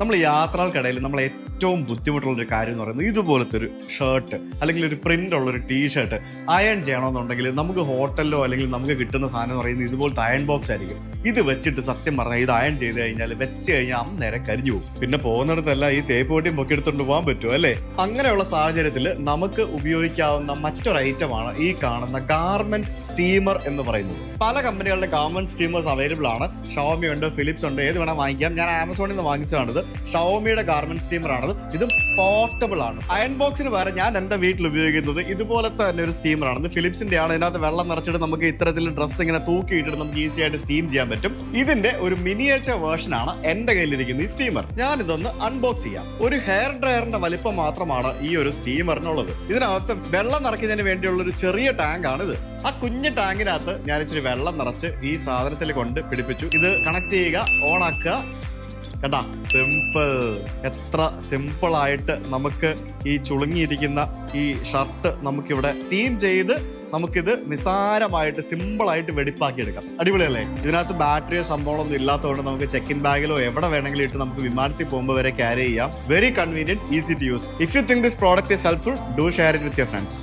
നമ്മൾ യാത്രകൾക്കിടയിൽ നമ്മൾ ഏറ്റവും ബുദ്ധിമുട്ടുള്ള ഒരു കാര്യം എന്ന് പറയുന്നത് ഇതുപോലത്തെ ഒരു ഷർട്ട് അല്ലെങ്കിൽ ഒരു പ്രിന്റ് ഉള്ള ഒരു ടീ ഷർട്ട് അയൺ ചെയ്യണമെന്നുണ്ടെങ്കിൽ നമുക്ക് ഹോട്ടലിലോ അല്ലെങ്കിൽ നമുക്ക് കിട്ടുന്ന സാധനം എന്ന് പറയുന്നത് ഇതുപോലത്തെ അയൺ ബോക്സ് ആയിരിക്കും. ഇത് വെച്ചിട്ട് സത്യം പറഞ്ഞാൽ ഇത് അയൺ ചെയ്ത് കഴിഞ്ഞാൽ വെച്ച് കഴിഞ്ഞാൽ അന്നേരം കരിഞ്ഞു പോകും. പിന്നെ പോകുന്നിടത്തല്ല ഈ തേപ്പ് പൊട്ടിയും പൊക്കി എടുത്തോണ്ട് പോകാൻ പറ്റുമോ അല്ലേ? അങ്ങനെയുള്ള സാഹചര്യത്തിൽ നമുക്ക് ഉപയോഗിക്കാവുന്ന മറ്റൊരു ഐറ്റമാണ് ഈ കാണുന്ന ഗാർമെന്റ് സ്റ്റീമർ എന്ന് പറയുന്നത്. പല കമ്പനികളുടെ ഗാർമെന്റ് സ്റ്റീമേഴ്സ് അവൈലബിൾ ആണ്. ഷവോമി ഉണ്ട് ഫിലിപ്സ് ഉണ്ട് ഏത് വേണം വാങ്ങിക്കാം. ഞാൻ ആമസോണിൽ നിന്ന് വാങ്ങിച്ചതാണിത്. ഷവോമിയുടെ ഗാർമെന്റ് സ്റ്റീമർ ആണത് ഇതും പോർട്ടബിൾ ആണ്. അയൺ ബോക്സിന് പകരം ഞാൻ എന്റെ വീട്ടിൽ ഉപയോഗിക്കുന്നത് ഇതുപോലത്തെ തന്നെ ഒരു സ്റ്റീമറാണ് ഫിലിപ്സിന്റെ ആണ്. ഇതിനകത്ത് വെള്ളം നിറച്ചിട്ട് നമുക്ക് ഇത്തരത്തിൽ ഡ്രസ്സ് ഇങ്ങനെ തൂക്കിയിട്ടിട്ട് നമുക്ക് ഈസി ആയിട്ട് സ്റ്റീം ചെയ്യാൻ പറ്റും. ഇതിന്റെ ഒരു മിനിയേച്ചർ വേർഷൻ ആണ് എന്റെ കയ്യിലിരിക്കുന്ന ഈ സ്റ്റീമർ ഞാൻ ഇതൊന്ന് അൺബോക്സ് ചെയ്യാം. ഒരു ഹെയർ ഡ്രയറിന്റെ വലിപ്പം മാത്രമാണ് ഈ ഒരു സ്റ്റീമറിനുള്ളത് ഇതിനകത്ത് വെള്ളം നിറയ്ക്കുന്നതിന് വേണ്ടിയുള്ള ഒരു ചെറിയ ടാങ്ക് ആണ് ഇത്. ആ കുഞ്ഞു ടാങ്കിനകത്ത് ഞാൻ ഇച്ചിരി വെള്ളം നിറച്ച് ഈ സാധനത്തിൽ കൊണ്ട് പിടിപ്പിച്ചു. ഇത് കണക്ട് ചെയ്യുക ഓൺ ആക്കുക. കേട്ടാ സിമ്പിൾ എത്ര സിമ്പിൾ ആയിട്ട് നമുക്ക് ഈ ചുളുങ്ങിയിരിക്കുന്ന ഈ ഷർട്ട് നമുക്കിവിടെ സ്റ്റീം ചെയ്ത് നമുക്കിത് നിസാരമായിട്ട് സിമ്പിൾ ആയിട്ട് വെടിപ്പാക്കി എടുക്കാം അടിപൊളിയല്ലേ? ഇതിനകത്ത് ബാറ്ററിയോ സംഭവങ്ങളൊന്നും ഇല്ലാത്തതുകൊണ്ട് നമുക്ക് ചെക്ക് ഇൻ ബാഗിലോ എവിടെ വേണമെങ്കിലും ഇട്ട് നമുക്ക് വിമാനത്തിൽ പോകുമ്പോൾ വരെ ക്യാരി ചെയ്യാം. Very convenient easy to use if you think this product is helpful do share it with your friends